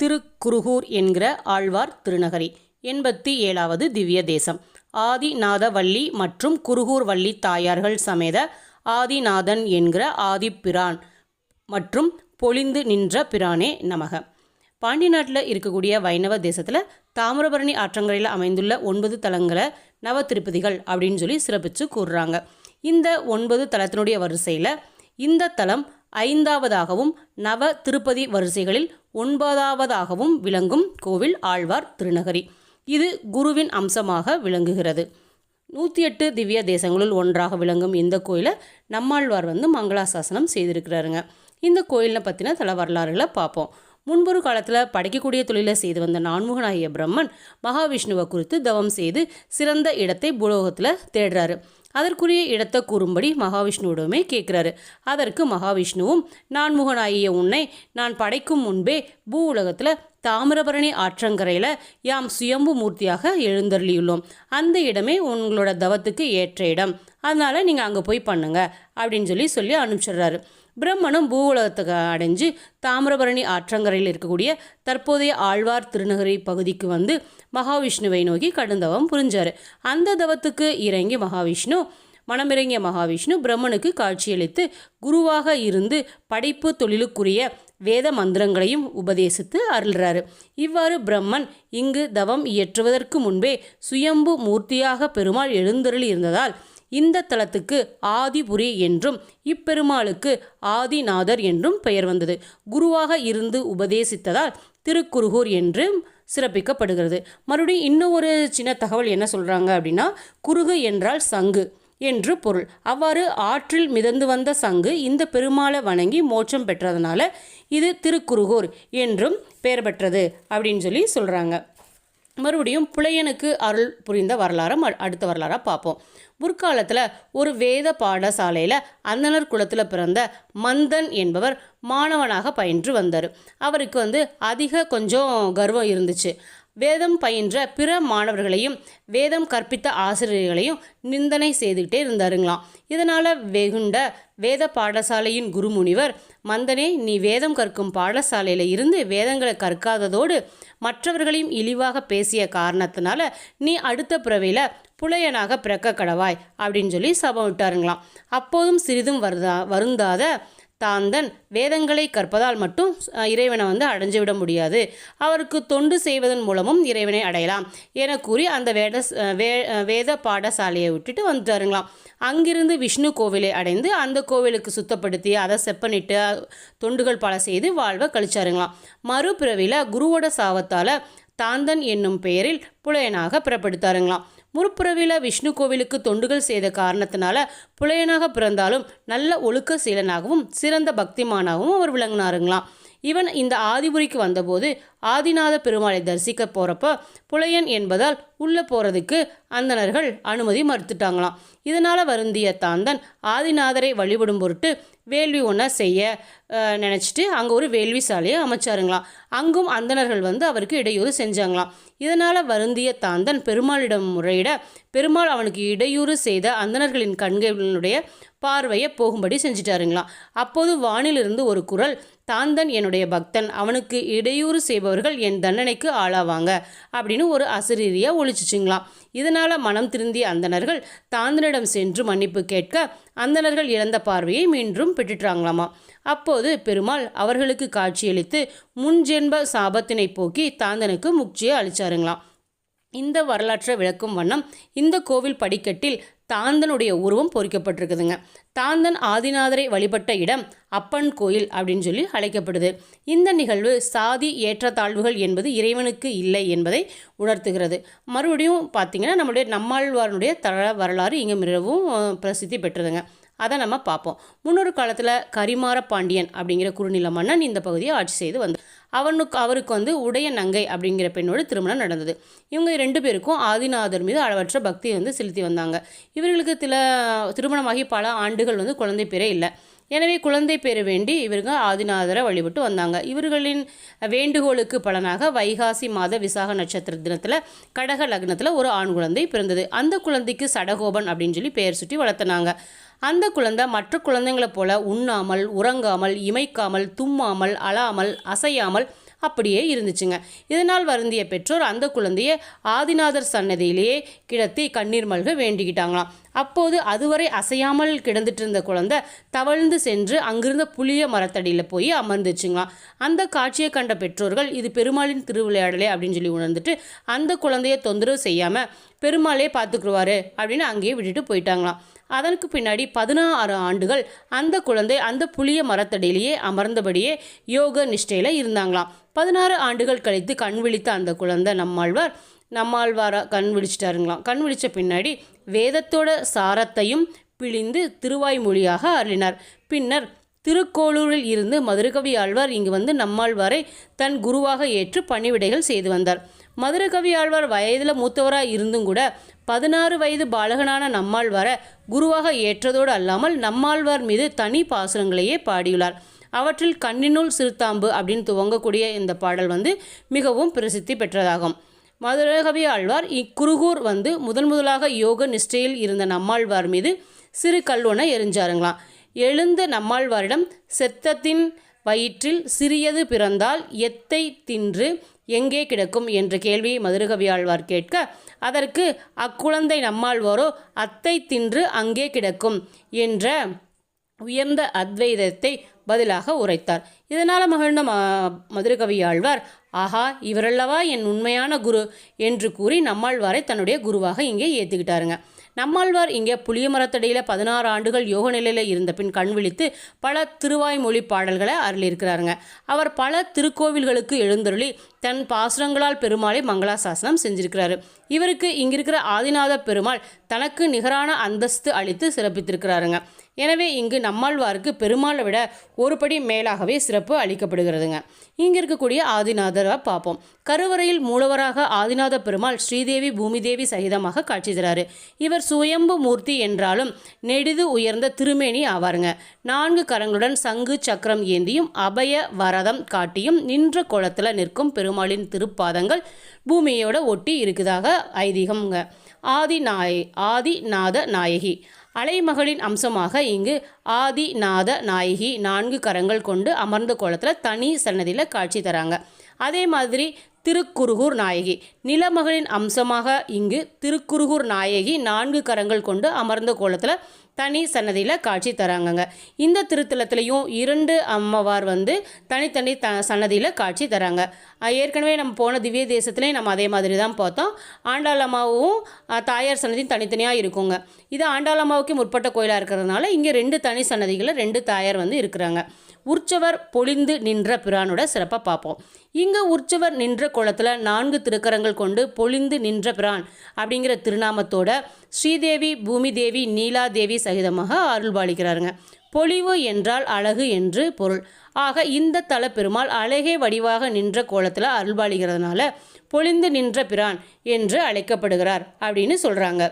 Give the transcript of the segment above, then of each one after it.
திருக்குருகூர் என்கிற ஆழ்வார் திருநகரி. எண்பத்தி ஏழாவது திவ்ய தேசம். ஆதிநாதவள்ளி மற்றும் குருகூர் வள்ளி தாயார்கள் சமேத ஆதிநாதன் என்கிற ஆதிப்பிரான் மற்றும் பொழிந்து நின்ற பிரானே நமக. பாண்டிய நாட்டில் இருக்கக்கூடிய வைணவ தேசத்தில் தாமிரபரணி ஆற்றங்கரையில் அமைந்துள்ள ஒன்பது தலங்களை நவ திருப்பதிகள் அப்படின்னு சொல்லி சிறப்பித்து கூறுறாங்க. இந்த ஒன்பது தலத்தினுடைய வரிசையில் இந்த தலம் ஐந்தாவதாகவும் நவ திருப்பதி வரிசைகளில் ஒன்பதாவதாகவும் விளங்கும் கோவில் ஆழ்வார் திருநகரி. இது குருவின் அம்சமாக விளங்குகிறது. நூற்றி எட்டு திவ்ய தேசங்களுள் ஒன்றாக விளங்கும் இந்த கோயிலை நம்மாழ்வார் வந்து மங்களாசாசனம் செய்திருக்கிறாருங்க. இந்த கோயிலை பற்றின தல வரலாறுகளை பார்ப்போம். முன்பொரு காலத்தில் படைக்கக்கூடிய தொழிலை செய்து வந்த நான்முகனாகிய பிரம்மன் மகாவிஷ்ணுவை குறித்து தவம் செய்து சிறந்த இடத்தை பூலோகத்தில் தேடுறாரு. அதற்குரிய இடத்தை கூறும்படி மகாவிஷ்ணுவிடமே கேட்குறாரு. அதற்கு மகாவிஷ்ணுவும் நான்முகனாகிய உன்னை நான் படைக்கும் முன்பே பூ உலகத்தில் தாமிரபரணி ஆற்றங்கரையில் யாம் சுயம்பு மூர்த்தியாக எழுந்தருளியுள்ளோம். அந்த இடமே உங்களோட தவத்துக்கு ஏற்ற இடம். அதனால் நீங்கள் அங்கே போய் பண்ணுங்க. அப்படின்னு சொல்லி சொல்லி அனுப்பிச்சிடுறாரு. பிரம்மனும் பூவுலகத்துக்கு அடைஞ்சு தாமிரபரணி ஆற்றங்கரையில் இருக்கக்கூடிய தற்போதைய ஆழ்வார் திருநகரி பகுதிக்கு வந்து மகாவிஷ்ணுவை நோக்கி கடுந்தவம் புரிஞ்சார். அந்த தவத்துக்கு இறங்கி மகாவிஷ்ணு மனமிறங்கிய மகாவிஷ்ணு பிரம்மனுக்கு காட்சியளித்து குருவாக இருந்து படைப்பு தொழிலுக்குரிய வேத மந்திரங்களையும் உபதேசித்து அருள்றாரு. இவ்வாறு பிரம்மன் இங்கு தவம் இயற்றுவதற்கு முன்பே சுயம்பு மூர்த்தியாக பெருமாள் எழுந்தருளி இருந்ததால் இந்த தலத்துக்கு ஆதிபுரி என்றும் இப்பெருமாளுக்கு ஆதிநாதர் என்றும் பெயர் வந்தது. குருவாக இருந்து உபதேசித்ததால் திருக்குருகூர் என்றும் சிறப்பிக்கப்படுகிறது. மறுபடியும் இன்னும் ஒரு சின்ன தகவல் என்ன சொல்கிறாங்க அப்படின்னா குருகு என்றால் சங்கு என்று பொருள். அவ்வாறு ஆற்றில் மிதந்து வந்த சங்கு இந்த பெருமாளை வணங்கி மோட்சம் பெற்றதுனால இது திருக்குருகூர் என்றும் பெயர் பெற்றது அப்படின்னு சொல்லி சொல்கிறாங்க மறுபடியும் புலையனுக்கு அருள் புரிந்த வரலாறை அடுத்த வரலாறாக பார்ப்போம். முற்காலத்தில் ஒரு வேத பாடசாலையில் அந்தனர் குலத்தில் பிறந்த மந்தன் என்பவர் மாணவனாக பயின்று வந்தார். அவருக்கு வந்து அதிக கொஞ்சம் கர்வம் இருந்துச்சு. வேதம் பயின்ற பிற மாணவர்களையும் வேதம் கற்பித்த ஆசிரியர்களையும் நிந்தனை செய்துக்கிட்டே இருந்தாருங்களாம். இதனால் வெகுண்ட வேத பாடசாலையின் குருமுனிவர் மந்தனே நீ வேதம் கற்கும் பாடசாலையில் இருந்து வேதங்களை கற்காததோடு மற்றவர்களையும் இழிவாக பேசிய காரணத்தினால நீ அடுத்த பிறவையில் புலையனாக பிறக்க கடவாய் அப்படின்னு சொல்லி சபம் விட்டாருங்களாம். அப்போதும் சிறிதும் வருதா வருந்தாத தாந்தன் வேதங்களை கற்பதால் மட்டும் இறைவனை வந்து அடைஞ்சு விட முடியாது. அவருக்கு தொண்டு செய்வதன் மூலமும் இறைவனை அடையலாம் என கூறி அந்த வேத வே வேத பாடசாலையை விட்டுட்டு வந்துட்டாருங்களாம். அங்கிருந்து விஷ்ணு கோவிலை அடைந்து அந்த கோவிலுக்கு சுத்தப்படுத்தி அதை செப்பனிட்டு தொண்டுகள் பல செய்து வாழ்வை கழிச்சாருங்களாம். மறுபிறவியில் குருவோட சாவத்தால் தாந்தன் என்னும் பெயரில் புலையனாக பிறப்படுத்தாருங்களாம். முற்பிறவியில் விஷ்ணு கோவிலுக்கு தொண்டுகள் செய்த காரணத்தினால புலையனாக பிறந்தாலும் நல்ல ஒழுக்க சீலனாகவும் சிறந்த பக்திமானாகவும் அவர் விளங்கினாருங்களாம். இவன் இந்த ஆதிபுரிக்கு வந்தபோது ஆதிநாத பெருமாளை தரிசிக்க போகிறப்ப புலையன் என்பதால் உள்ளே போகிறதுக்கு அந்தணர்கள் அனுமதி மறுத்துட்டாங்களாம். இதனால் வருந்திய தாந்தன் ஆதிநாதரை வழிபடும் பொருட்டு வேள்வி ஒன்றா செய்ய நினச்சிட்டு அங்கே ஒரு வேள்வி சாலையை அமைச்சாருங்களாம். அங்கும் அந்தணர்கள் வந்து அவருக்கு இடையூறு செஞ்சாங்களாம். இதனால் வருந்திய தாந்தன் பெருமாளிடம் முறையிட பெருமாள் அவனுக்கு இடையூறு செய்த அந்தணர்களின் கண்களினுடைய பார்வையை போகும்படி செஞ்சிட்டாருங்களாம். அப்போது வானிலிருந்து ஒரு குரல் தாந்தன் என்னுடைய பக்தன் அவனுக்கு இடையூறு செய்பவர்கள் என் தண்டனைக்கு ஆளாவாங்க அப்படின்னு ஒரு அசிரீரியாக ஒழிச்சிச்சிங்களாம் இதனால் மனம் திருந்திய அந்தணர்கள் தாந்தனிடம் சென்று மன்னிப்பு கேட்க அந்தணர்கள் இழந்த பார்வையை மீண்டும் பெற்றுட்டாங்களாமா. அப்போது பெருமாள் அவர்களுக்கு காட்சியளித்து முன்ஜென்ப சாபத்தினை போக்கி தாந்தனுக்கு முக்தியை அளிச்சாருங்களாம். இந்த வரலாற்றை விளக்கும் வண்ணம் இந்த கோவில் படிக்கட்டில் தாந்தனுடைய உருவம் பொறிக்கப்பட்டிருக்குதுங்க. தாந்தன் ஆதிநாதரை வழிபட்ட இடம் அப்பன் கோயில் அப்படின்னு சொல்லி அழைக்கப்படுது. இந்த நிகழ்வு சாதி ஏற்றத்தாழ்வுகள் என்பது இறைவனுக்கு இல்லை என்பதை உணர்த்துகிறது. மறுபடியும் பார்த்தீங்கன்னா நம்முடைய நம்மாழ்வாரனுடைய தல வரலாறு இங்கே மிகவும் பிரசித்தி பெற்றதுங்க. அதை நம்ம பார்ப்போம். முன்னொரு காலத்தில் கரிமார பாண்டியன் அப்படிங்கிற குறுநில மன்னன் இந்த பகுதியை ஆட்சி செய்து வந்தார் அவனுக்கு அவருக்கு வந்து உடைய நங்கை அப்படிங்கிற பெண்ணோட திருமணம் நடந்தது. இவங்க ரெண்டு பேருக்கும் ஆதிநாதர் மீது அளவற்ற பக்தி வந்து செலுத்தி வந்தாங்க. இவர்களுக்கு சில திருமணமாகி பல ஆண்டுகள் வந்து குழந்தை பேரே இல்லை. எனவே குழந்தை பேர வேண்டி இவர்கள் ஆதிநாதரை வழிபட்டு வந்தாங்க. இவர்களின் வேண்டுகோளுக்கு பலனாக வைகாசி மாத விசாக நட்சத்திர தினத்தில் கடக லக்னத்தில் ஒரு ஆண் குழந்தை பிறந்தது. அந்த குழந்தைக்கு சடகோபன் அப்படின்னு சொல்லி பெயர் சுட்டி வளர்த்துனாங்க. அந்த குழந்தை மற்ற குழந்தைங்களைப் போல உண்ணாமல் உறங்காமல் இமைக்காமல் தும்மாமல் அழாமல் அசையாமல் அப்படியே இருந்துச்சுங்க. இதனால் வருந்திய பெற்றோர் அந்த குழந்தையை ஆதிநாதர் சன்னதியிலேயே கிடத்தி கண்ணீர் மல்க வேண்டிக்கிட்டாங்களாம். அப்போது அதுவரை அசையாமல் கிடந்துட்டு இருந்த குழந்தை தவழ்ந்து சென்று அங்கிருந்த புளிய மரத்தடியில் போய் அமர்ந்துச்சுங்களாம். அந்த காட்சியை கண்ட பெற்றோர்கள் இது பெருமாளின் திருவிளையாடலே அப்படின்னு சொல்லி உணர்ந்துட்டு அந்த குழந்தைய தொந்தரவு செய்யாமல் பெருமாளே பார்த்துக்குருவாரு அப்படின்னு அங்கேயே விட்டுட்டு போயிட்டாங்களாம். அதற்கு பின்னாடி பதினாறு ஆண்டுகள் அந்த குழந்தை அந்த புளிய மரத்தடியிலேயே அமர்ந்தபடியே யோக நிஷ்டையில் இருந்தாங்களாம். பதினாறு ஆண்டுகள் கழித்து கண் விழித்த அந்த குழந்தை நம்மாழ்வார் நம்மாழ்வாராக கண் விழிச்சிட்டாருங்களாம். கண் விழித்த பின்னாடி வேதத்தோட சாரத்தையும் பிழிந்து திருவாய்மொழியாக அருளினார். பின்னர் திருக்கோளூரில் இருந்து மதுரகவி ஆழ்வார் இங்கு வந்து நம்மாழ்வாரை தன் குருவாக ஏற்று பணிவிடைகள் செய்து வந்தார். மதுரகவி ஆழ்வார் வயதில் மூத்தவராக இருந்தும் கூட பதினாறு வயது பாலகனான நம்மாழ்வாரை குருவாக ஏற்றதோடு அல்லாமல் நம்மாழ்வார் மீது தனி பாசுரங்களையே பாடியுள்ளார். அவற்றில் கண்ணினுள் சிறுத்தாம்பு அப்படின்னு துவங்கக்கூடிய இந்த பாடல் வந்து மிகவும் பிரசித்தி பெற்றதாகும். மதுரகவி ஆழ்வார் இக்குருகூர் வந்து முதன் முதலாக யோக நிஷ்டையில் இருந்த நம்மாழ்வார் மீது சிறு கல்வனை எரிஞ்சாருங்களாம். எழுந்த நம்மாழ்வாரிடம் செத்தத்தின் வயிற்றில் சிறியது பிறந்தால் எத்தை தின்று எங்கே கிடக்கும் என்ற கேள்வியை மதுரகவியாழ்வார் கேட்க அதற்கு அக்குழந்தை நம்மாழ்வாரோ அத்தை தின்று அங்கே கிடக்கும் என்ற உயர்ந்த அத்வைதத்தை பதிலாக உரைத்தார். இதனால் மகிழ்ந்த ம மதுரகவியாழ்வார் ஆஹா இவரல்லவா என் உண்மையான குரு என்று கூறி நம்மாழ்வாரை தன்னுடைய குருவாக இங்கே ஏற்றுக்கிட்டாருங்க நம்மாழ்வார் இங்கே புளிய மரத்தடியில் பதினாறு ஆண்டுகள் யோக நிலையில் இருந்த பின் கண் விழித்து பல திருவாய்மொழி பாடல்களை அருளியிருக்கிறாருங்க. அவர் பல திருக்கோவில்களுக்கு எழுந்தருளி தன் பாசுரங்களால் பெருமாளை மங்களாசாசனம் செஞ்சிருக்கிறாரு. இவருக்கு இங்கிருக்கிற ஆதிநாத பெருமாள் தனக்கு நிகரான அந்தஸ்து அளித்து சிறப்பித்திருக்கிறாருங்க. எனவே இங்கு நம்மாழ்வாருக்கு பெருமாளை விட ஒருபடி மேலாகவே சிறப்பு அளிக்கப்படுகிறதுங்க. இங்கே இருக்கக்கூடிய ஆதிநாதரை பார்ப்போம். கருவறையில் மூலவராக ஆதிநாத பெருமாள் ஸ்ரீதேவி பூமிதேவி சகிதமாக காட்சி தராரு. இவர் சுயம்பு மூர்த்தி என்றாலும் நெடிது உயர்ந்த திருமேனி ஆவாருங்க. நான்கு கரங்களுடன் சங்கு சக்கரம் ஏந்தியும் அபய வரதம் காட்டியும் நின்ற குளத்தில் நிற்கும் பெரும் பெருமாளின் திருப்பாதங்கள் பூமியோட ஒட்டி இருக்குதாக ஐதீகம்ங்க. ஆதி நாய ஆதிநாத நாயகி. அலைமகளின் அம்சமாக இங்கு ஆதிநாத நாயகி நான்கு கரங்கள் கொண்டு அமர்ந்த கோலத்தில் தனி சன்னதியில் காட்சி தராங்க. அதே மாதிரி திருக்குருகூர் நாயகி. நிலமகளின் அம்சமாக இங்கு திருக்குருகூர் நாயகி நான்கு கரங்கள் கொண்டு அமர்ந்த கோலத்தில் தனி சன்னதியில் காட்சி தராங்கங்க. இந்த திருத்தலத்திலையும் இரண்டு அம்மவார் வந்து தனித்தனி த சன்னதியில் காட்சி தராங்க. ஏற்கனவே நம்ம போன திவ்ய தேசத்துலேயும் நம்ம அதே மாதிரி தான் பார்த்தோம். ஆண்டாளம்மாவும் அம்மாவும் தாயார் சன்னதியும் தனித்தனியாக இருக்குங்க. இது ஆண்டாளம்மாவுக்கு முற்பட்ட கோயிலாக இருக்கிறதுனால இங்கே ரெண்டு தனி சன்னதிகளில் ரெண்டு தாயார் வந்து இருக்கிறாங்க. உற்சவர் பொழிந்து நின்ற பிரானோட சிறப்பாக பார்ப்போம். இங்கே உற்சவர் நின்ற குளத்தில் நான்கு திருக்கரங்கள் கொண்டு பொழிந்து நின்ற பிரான் அப்படிங்கிற திருநாமத்தோட ஸ்ரீதேவி பூமிதேவி நீலாதேவி சகிதமாக அருள்பாலிக்கிறாருங்க. பொழிவு என்றால் அழகு என்று பொருள். ஆக இந்த தல பெருமாள் அழகே வடிவாக நின்ற கோலத்தில் அருள்பாலிக்கிறதுனால பொழிந்து நின்ற பிரான் என்று அழைக்கப்படுகிறார் அப்படின்னு சொல்கிறாங்க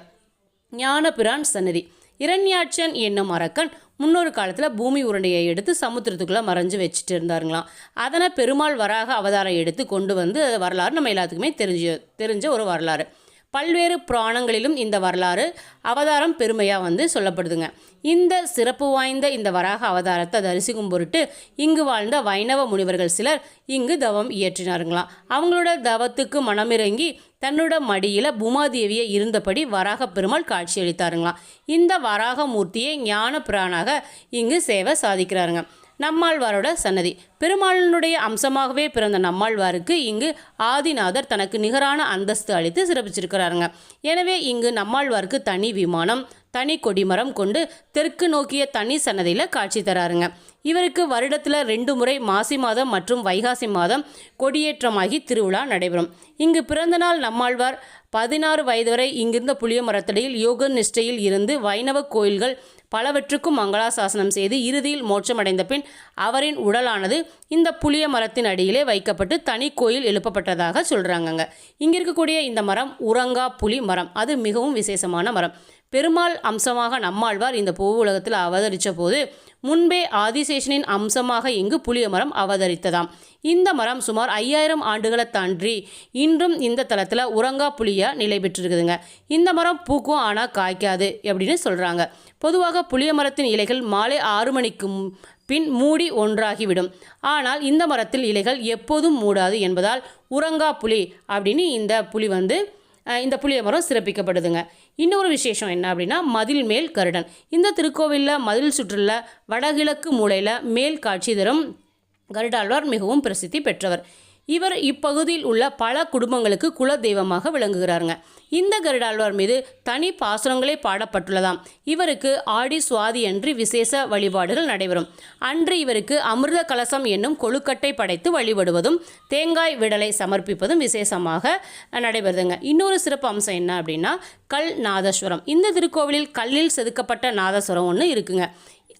ஞானபிரான் சன்னதி. இரண்யாட்சன் என்னும் அரக்கன் முன்னொரு காலத்தில் பூமி உருண்டையை எடுத்து சமுத்திரத்துக்குள்ளே மறைஞ்சு வச்சுட்டு இருந்தாருங்களாம். அதனை பெருமாள் வராக அவதாரம் எடுத்து கொண்டு வந்து வரலாறு நம்ம எல்லாத்துக்குமே தெரிஞ்ச தெரிஞ்ச ஒரு வரலாறு. பல்வேறு புராணங்களிலும் இந்த வரலாறு அவதாரம் பெருமையாக வந்து சொல்லப்படுதுங்க. இந்த சிறப்பு வாய்ந்த இந்த வராக அவதாரத்தை தரிசிக்கும் பொருட்டு இங்கு வாழ்ந்த வைணவ முனிவர்கள் சிலர் இங்கு தவம் இயற்றினாருங்களாம். அவங்களோட தவத்துக்கு மனமிறங்கி தன்னோட மடியில் பூமாதேவியை இருந்தபடி வராக பெருமாள் காட்சியளித்தாருங்களாம். இந்த வராக மூர்த்தியை ஞான பிரானாக இங்கு சேவை சாதிக்கிறாருங்க. நம்மாழ்வாரோட சன்னதி. பெருமாளினுடைய அம்சமாகவே பிறந்த நம்மாழ்வாருக்கு இங்கு ஆதிநாதர் தனக்கு நிகரான அந்தஸ்து அளித்து சிறப்பிச்சிருக்கிறாருங்க. எனவே இங்கு நம்மாழ்வாருக்கு தனி விமானம் தனி கொடிமரம் கொண்டு தெற்கு நோக்கிய தனி சன்னதியில் காட்சி தராருங்க. இவருக்கு வருடத்தில் ரெண்டு முறை மாசி மாதம் மற்றும் வைகாசி மாதம் கொடியேற்றமாகி திருவிழா நடைபெறும். இங்கு பிறந்தநாள் நம்மாழ்வார் பதினாறு வயது வரை இங்கிருந்த புளிய மரத்தடியில் யோக நிஷ்டையில் இருந்து வைணவ கோயில்கள் பலவற்றுக்கும் மங்களாசாசனம் செய்து இறுதியில் மோட்சமடைந்த பின் அவரின் உடலானது இந்த புளிய மரத்தின் அடியிலே வைக்கப்பட்டு தனி கோயில் எழுப்பப்பட்டதாக சொல்கிறாங்கங்க இங்கே இருக்கக்கூடிய இந்த மரம் உரங்கா புலி மரம். அது மிகவும் விசேஷமான மரம். பெருமாள் அம்சமாக நம்மாழ்வார் இந்த பூ உலகத்தில் அவதரித்த போது முன்பே ஆதிசேஷனின் அம்சமாக இங்கு புளிய மரம் அவதரித்ததாம். இந்த மரம் சுமார் ஐயாயிரம் ஆண்டுகளை தாண்டி இன்றும் இந்த தளத்தில் உரங்கா புளியாக நிலை பெற்றிருக்குதுங்க. இந்த மரம் பூக்கும் ஆனால் காய்க்காது அப்படின்னு சொல்கிறாங்க பொதுவாக புளிய மரத்தின் இலைகள் மாலை ஆறு மணிக்கும் பின் மூடி ஒன்றாகிவிடும். ஆனால் இந்த மரத்தில் இலைகள் எப்போதும் மூடாது என்பதால் உரங்கா புலி அப்படின்னு இந்த புலி வந்து இந்த புளிய மரம் சிறப்பிக்கப்படுதுங்க. இன்னொரு விசேஷம் என்ன அப்படின்னா மதில் மேல் கருடன். இந்த திருக்கோவிலில் மதில் சுற்றுல வடகிழக்கு மூலையில் மேல் காட்சி தரும் கருடாழ்வார் மிகவும் பிரசித்தி பெற்றவர். இவர் இப்பகுதியில் உள்ள பல குடும்பங்களுக்கு குல தெய்வமாக விளங்குகிறாருங்க. இந்த கருடாழ்வார் மீது தனி பாசுரங்களே பாடப்பட்டுள்ளதாம். இவருக்கு ஆடி சுவாதி அன்று விசேஷ வழிபாடுகள் நடைபெறும். அன்று இவருக்கு அமிர்த கலசம் என்னும் கொழுக்கட்டை படைத்து வழிபடுவதும் தேங்காய் விடலை சமர்ப்பிப்பதும் விசேஷமாக நடைபெறுதுங்க. இன்னொரு சிறப்பு அம்சம் என்ன அப்படின்னா கல் நாதஸ்வரம். இந்த திருக்கோவிலில் கல்லில் செதுக்கப்பட்ட நாதஸ்வரம் ஒன்று இருக்குங்க.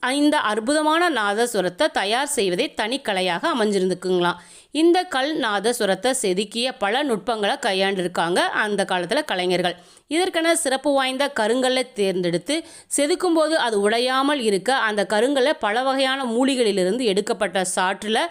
இந்த அற்புதமான நாதசுரத்தை தயார் செய்வதே தனிக்கலையாக அமைஞ்சிருந்துக்குங்களாம். இந்த கல் நாதசுரத்தை செதுக்கிய பல நுட்பங்களை கையாண்டிருக்காங்க அந்த காலத்தில் கலைஞர்கள். இதற்கென சிறப்பு வாய்ந்த கருங்கல்லை தேர்ந்தெடுத்து செதுக்கும்போது அது உடையாமல் இருக்க அந்த கருங்கல்லை பல வகையான மூலிகளிலிருந்து எடுக்கப்பட்ட சாற்றில்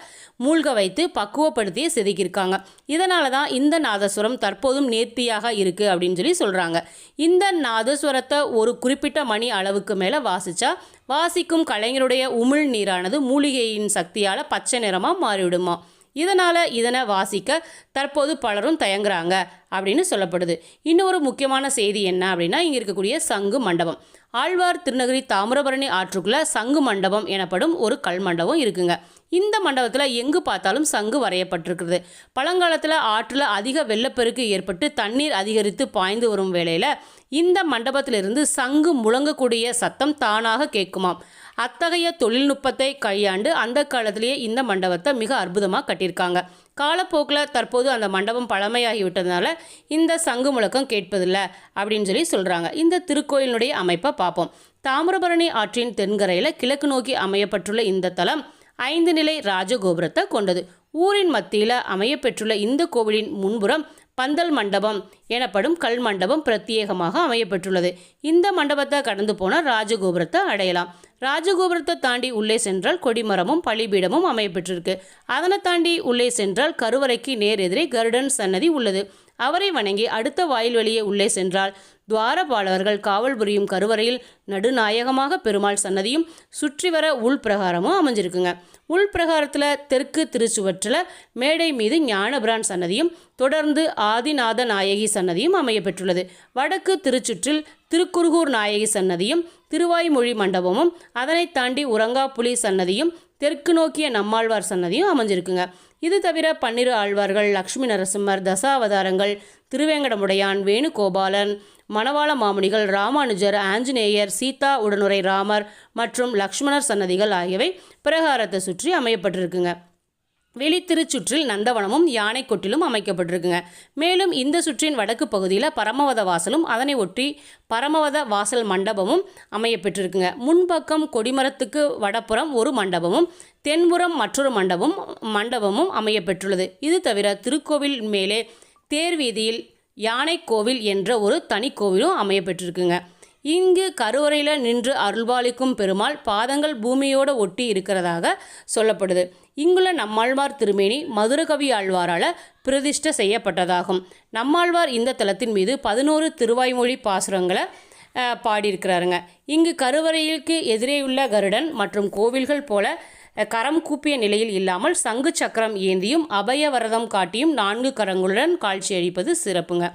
மூழ்க வைத்து பக்குவப்படுத்தியே செதுக்கியிருக்காங்க. இதனால தான் இந்த நாதஸ்வரம் தற்போதும் நேர்த்தியாக இருக்குது அப்படின்னு சொல்லி சொல்கிறாங்க இந்த நாதஸ்வரத்தை ஒரு குறிப்பிட்ட மணி அளவுக்கு மேலே வாசித்தா வாசிக்கும் கலைஞருடைய உமிழ் நீரானது மூலிகையின் சக்தியால் பச்சை நிறமாக மாறிவிடுமா? இதனால் இதனை வாசிக்க தற்போது பலரும் தயங்குறாங்க அப்படின்னு சொல்லப்படுது. இன்னொரு முக்கியமான செய்தி என்ன அப்படின்னா இங்கே இருக்கக்கூடிய சங்கு மண்டபம். ஆழ்வார் திருநகரி தாமிரபரணி ஆற்றுக்குள்ள சங்கு மண்டபம் எனப்படும் ஒரு கல் மண்டபம் இருக்குங்க. இந்த மண்டபத்தில் எங்கு பார்த்தாலும் சங்கு வரையப்பட்டிருக்கிறது. பழங்காலத்தில் ஆற்றில் அதிக வெள்ளப்பெருக்கு ஏற்பட்டு தண்ணீர் அதிகரித்து பாய்ந்து வரும் வேளையில் இந்த மண்டபத்திலிருந்து சங்கு முழங்கக்கூடிய சத்தம் தானாக கேட்குமாம். அத்தகைய தொழில்நுட்பத்தை கையாண்டு அந்த காலத்திலேயே இந்த மண்டபத்தை மிக அற்புதமாக கட்டியிருக்காங்க. காலப்போக்கில் தற்போது அந்த மண்டபம் பழமையாகி விட்டதுனால இந்த சங்கு முழக்கம் கேட்பதில்லை அப்படின்னு சொல்லி சொல்கிறாங்க இந்த திருக்கோயிலினுடைய அமைப்பை பார்ப்போம். தாமிரபரணி ஆற்றின் தென்கரையில் கிழக்கு நோக்கி அமையப்பட்டுள்ள இந்த தலம் ஐந்து நிலை ராஜகோபுரத்தை கொண்டது. ஊரின் மத்தியில் அமையப்பெற்றுள்ள இந்த கோவிலின் முன்புறம் பந்தல் மண்டபம் எனப்படும் கல் மண்டபம் பிரத்யேகமாக அமையப்பட்டுள்ளது இந்த மண்டபத்தை கடந்து போனால் ராஜகோபுரத்தை அடையலாம். ராஜகோபுரத்தை தாண்டி உள்ளே சென்றால் கொடிமரமும் பலிபீடமும் அமையப்பட்டிருக்கு அதனை தாண்டி உள்ளே சென்றால் கருவறைக்கு நேர் எதிரே கருடன் சன்னதி உள்ளது. அவரை வணங்கி அடுத்த வாயில் வழியே உள்ளே சென்றால் துவாரபாலவர்கள் காவல் புரியும் கருவறையில் நடுநாயகமாக பெருமாள் சன்னதியும் சுற்றி வர உள்பிரகாரமும் அமைஞ்சிருக்குங்க. உள்பிரகாரத்தில் தெற்கு திருச்சுவற்றில் மேடை மீது ஞானபிரான் சன்னதியும் தொடர்ந்து ஆதிநாத நாயகி சன்னதியும் அமையப்பெற்றுள்ளது வடக்கு திருச்சுற்றில் திருக்குறுகூர் நாயகி சன்னதியும் திருவாய்மொழி மண்டபமும் அதனைத் தாண்டி உரங்காப்புலி சன்னதியும் தெற்கு நோக்கிய நம்மாழ்வார் சன்னதியும் அமைஞ்சிருக்குங்க. இது தவிர பன்னிரு ஆழ்வார்கள் லக்ஷ்மி நரசிம்மர் தசாவதாரங்கள் திருவேங்கடமுடையான் வேணுகோபாலன் மணவாள மாமுனிகள் ராமானுஜர் ஆஞ்சநேயர் சீதா உடனுரை ராமர் மற்றும் லக்ஷ்மணர் சன்னதிகள் ஆகியவை பிரகாரத்தை சுற்றி அமையப்பட்டிருக்குங்க. வெளித்திருச்சுற்றில் நந்தவனமும் யானை கொட்டிலும் அமைக்கப்பட்டிருக்குங்க. மேலும் இந்த சுற்றின் வடக்கு பகுதியில் பரமவத வாசலும் அதனை ஒட்டி பரமவத வாசல் மண்டபமும் அமையப்பெற்றிருக்குங்க. முன்பக்கம் கொடிமரத்துக்கு வடப்புறம் ஒரு மண்டபமும் தென்புறம் மற்றொரு மண்டபம் மண்டபமும் அமையப்பெற்றுள்ளது. இது தவிர திருக்கோவில் மேலே தேர் வீதியில் யானை கோவில் என்ற ஒரு தனி கோவிலும் அமையப்பெற்றிருக்குங்க. இங்கு கருவறையில் நின்று அருள்பாலிக்கும் பெருமாள் பாதங்கள் பூமியோடு ஒட்டி இருக்கிறதாக சொல்லப்படுது. இங்குள்ள நம்மாழ்வார் திருமேனி மதுரகவி ஆழ்வாரால் பிரதிஷ்டை செய்யப்பட்டதாகும். நம்மாழ்வார் இந்த தலத்தின் மீது பதினோரு திருவாய்மொழி பாசுரங்களை பாடியிருக்கிறாருங்க. இங்கு கருவறையிற்கு எதிரேயுள்ள கருடன் மற்றும் கோவில்கள் போல கரம் கூப்பிய நிலையில் இல்லாமல் சங்கு சக்கரம் ஏந்தியும் அபயவரதம் காட்டியும் நான்கு கரங்களுடன் காட்சியளிப்பது சிறப்புங்க.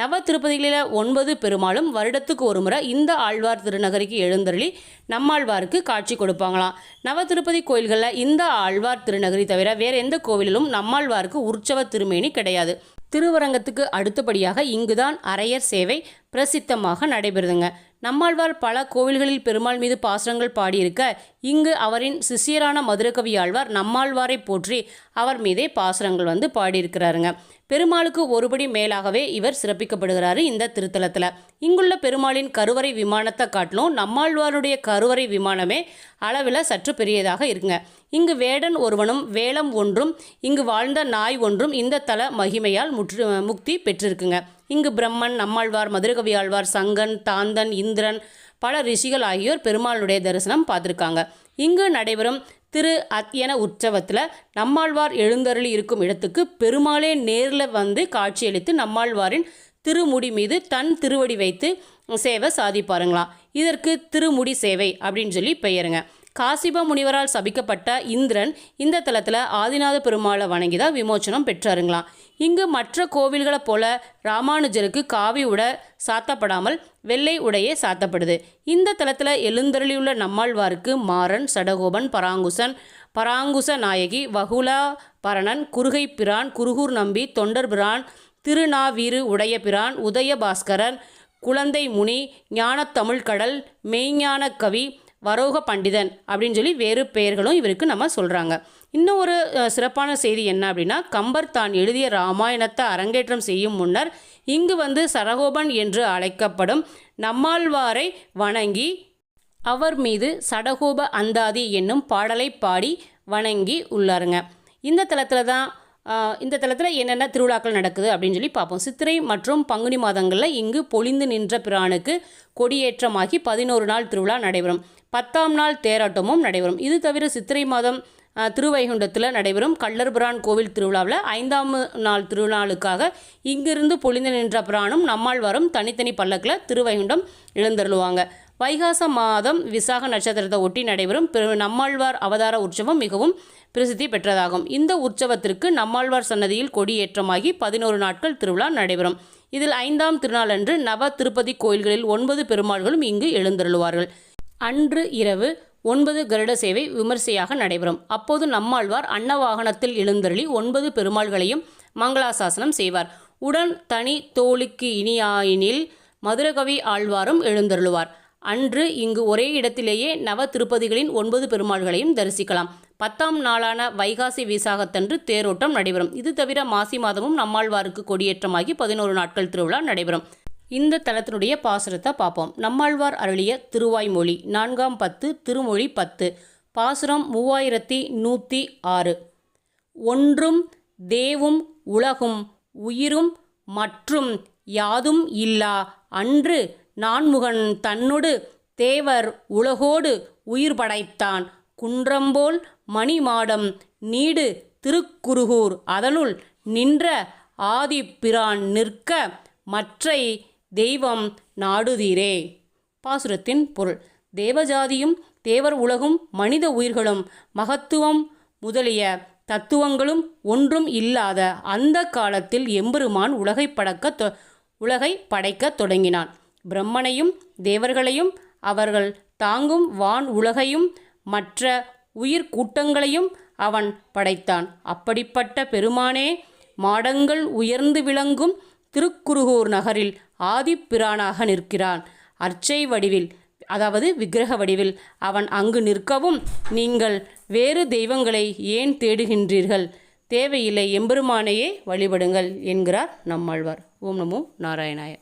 நவ திருப்பதிகளில் ஒன்பது பெருமாளும் வருடத்துக்கு ஒரு முறை இந்த ஆழ்வார் திருநகரிக்கு எழுந்தருளி நம்மாழ்வாருக்கு காட்சி கொடுப்பாங்களாம். நவ திருப்பதி கோயில்களில் இந்த ஆழ்வார் திருநகரி தவிர வேறு எந்த கோவிலிலும் நம்மாழ்வாருக்கு உற்சவ திருமேனி கிடையாது. திருவரங்கத்துக்கு அடுத்தபடியாக இங்குதான் அரையர் சேவை பிரசித்தமாக நடைபெறுதுங்க. நம்மாழ்வார் பல கோவில்களில் பெருமாள் மீது பாசுரங்கள் பாடியிருக்க இங்கு அவரின் சிஷியரான மதுரகவியாழ்வார் நம்மாழ்வாரை போற்றி அவர் மீதே பாசுரங்கள் வந்து பாடியிருக்கிறாருங்க. பெருமாளுக்கு ஒருபடி மேலாகவே இவர் சிறப்பிக்கப்படுகிறாரு இந்த திருத்தலத்தில். இங்குள்ள பெருமாளின் கருவறை விமானத்தை காட்டிலும் நம்மாழ்வாருடைய கருவறை விமானமே அளவில் சற்று பெரியதாக இருக்குங்க. இங்கு வேடன் ஒருவனும் வேலம் ஒன்றும் இங்கு வாழ்ந்த நாய் ஒன்றும் இந்த தல மகிமையால் முற்று முக்தி பெற்றிருக்குங்க. இங்கு பிரம்மன் நம்மாழ்வார் மதுரகவி ஆழ்வார் சங்கன் தாந்தன் இந்திரன் பல ரிஷிகள் ஆகியோர் பெருமாளுடைய தரிசனம் பார்த்துருக்காங்க. இங்கு நடைபெறும் திரு அத்தியன உற்சவத்தில் நம்மாழ்வார் எழுந்தருளி இருக்கும் இடத்துக்கு பெருமாளே நேரில் வந்து காட்சியளித்து நம்மாழ்வாரின் திருமுடி மீது தன் திருவடி வைத்து சேவை சாதிப்பாருங்களாம். இதற்கு திருமுடி சேவை அப்படின்னு சொல்லி பெயருங்க. காசிப முனிவரால் சபிக்கப்பட்ட இந்திரன் இந்த தலத்தில் ஆதிநாத பெருமாளை வணங்கி தான் விமோச்சனம் பெற்றாருங்களாம். இங்கு மற்ற கோவில்களைப் போல ராமானுஜருக்கு காவி உட சாத்தப்படாமல் வெள்ளை உடையே சாத்தப்படுது. இந்த தலத்தில் எழுந்தருளியுள்ள நம்மாழ்வாருக்கு மாறன் சடகோபன் பராங்குசன் பராங்குச நாயகி வகுலா பரணன் குறுகை பிரான் குருகூர் நம்பி தொண்டர் பிரான் திருநாவீரு உடைய பிரான் உதய பாஸ்கரன் குழந்தை முனி ஞானத்தமிழ்கடல் மெய்ஞான கவி வரோக பண்டிதன் அப்படின்னு சொல்லி வேறு பெயர்களும் இவருக்கு நம்ம சொல்கிறாங்க இன்னும் ஒரு சிறப்பான செய்தி என்ன அப்படின்னா கம்பர் தான் எழுதிய ராமாயணத்தை அரங்கேற்றம் செய்யும் முன்னர் இங்கு வந்து சரகோபன் என்று அழைக்கப்படும் நம்மாழ்வாரை வணங்கி அவர் மீது சடகோப அந்தாதி என்னும் பாடலை பாடி வணங்கி உள்ளாருங்க. இந்த தளத்தில் தான் இந்த தளத்தில் என்னென்ன திருவிழாக்கள் நடக்குது அப்படின்னு சொல்லி பார்ப்போம். சித்திரை மற்றும் பங்குனி மாதங்களில் இங்கு பொழிந்து நின்ற பிரானுக்கு கொடியேற்றமாகி பதினோரு நாள் திருவிழா நடைபெறும். பத்தாம் நாள் தேரோட்டமும் நடைபெறும். இது தவிர சித்திரை மாதம் திருவைகுண்டத்தில் நடைபெறும் கள்ளர்பிரான் கோவில் திருவிழாவில் ஐந்தாம் நாள் திருநாளுக்காக இங்கிருந்து பொழிந்து நின்ற பிரானும் நம்மாழ்வாரும் தனித்தனி பல்லக்கில் திருவைகுண்டம் எழுந்தருளுவாங்க. வைகாச மாதம் விசாக நட்சத்திரத்தை ஒட்டி நடைபெறும். பிற- நம்மாழ்வார் அவதார உற்சவம் மிகவும் பிரசித்தி பெற்றதாகும். இந்த உற்சவத்திற்கு நம்மாழ்வார் சன்னதியில் கொடியேற்றமாகி பதினோரு நாட்கள் திருவிழா நடைபெறும். இதில் ஐந்தாம் திருநாளன்று நவ திருப்பதி கோயில்களில் ஒன்பது பெருமாள்களும் இங்கு எழுந்தருளுவார்கள். அன்று இரவு ஒன்பது கருட சேவை விமர்சையாக நடைபெறும். அப்போது நம்மாழ்வார் அன்னவாகனத்தில் எழுந்தருளி ஒன்பது பெருமாள்களையும் மங்களாசாசனம் செய்வார். உடன் தனி தோளுக்கு இனியாயினில் மதுரகவி ஆழ்வாரும் எழுந்தருளுவார். அன்று இங்கு ஒரே இடத்திலேயே நவ திருப்பதிகளின் ஒன்பது பெருமாள்களையும் தரிசிக்கலாம். பத்தாம் நாளான வைகாசி விசாகத்தன்று தேரோட்டம் நடைபெறும். இது தவிர மாசி மாதமும் நம்மாழ்வாருக்கு கொடியேற்றமாகி பதினோரு நாட்கள் திருவிழா நடைபெறும். இந்த தலத்தினுடைய பாசுரத்தை பார்ப்போம். நம்மாழ்வார் அருளிய திருவாய்மொழி நான்காம் பத்து திருமொழி பத்து. பாசுரம் மூவாயிரத்தி நூற்றி ஆறு. ஒன்றும் தேவும் உலகும் உயிரும் மற்றும் யாதும் இல்லா அன்று நான்முகன் தன்னொடு தேவர் உலகோடு உயிர் படைத்தான். குன்றம்போல் மணிமாடம் நீடு திருக்குருகூர் அதனுள் நின்ற ஆதிப்பிரான் நிற்க மற்றை தெய்வம் நாடுதீரே. பாசுரத்தின் பொருள். தேவஜாதியும் தேவர் உலகும் மனித உயிர்களும் மகத்துவம் முதலிய தத்துவங்களும் ஒன்றும் இல்லாத அந்த காலத்தில் எம்பெருமான் உலகை படக்க தொ- உலகை படைக்கத் தொடங்கினான். பிரம்மனையும் தேவர்களையும் அவர்கள் தாங்கும் வான் உலகையும் மற்ற உயிர் கூட்டங்களையும் அவன் படைத்தான். அப்படிப்பட்ட பெருமானே மாடங்கள் உயர்ந்து விளங்கும் திருக்குருகூர் நகரில் ஆதிப்பிரானாக நிற்கிறான். அர்ச்சை வடிவில் அதாவது விக்கிரக வடிவில் அவன் அங்கு நிற்கவும் நீங்கள் வேறு தெய்வங்களை ஏன் தேடுகின்றீர்கள்? தேவையில்லை எம்பெருமானையே வழிபடுங்கள் என்கிறார் நம்மாழ்வார். ஓம் நமோ நாராயணாய.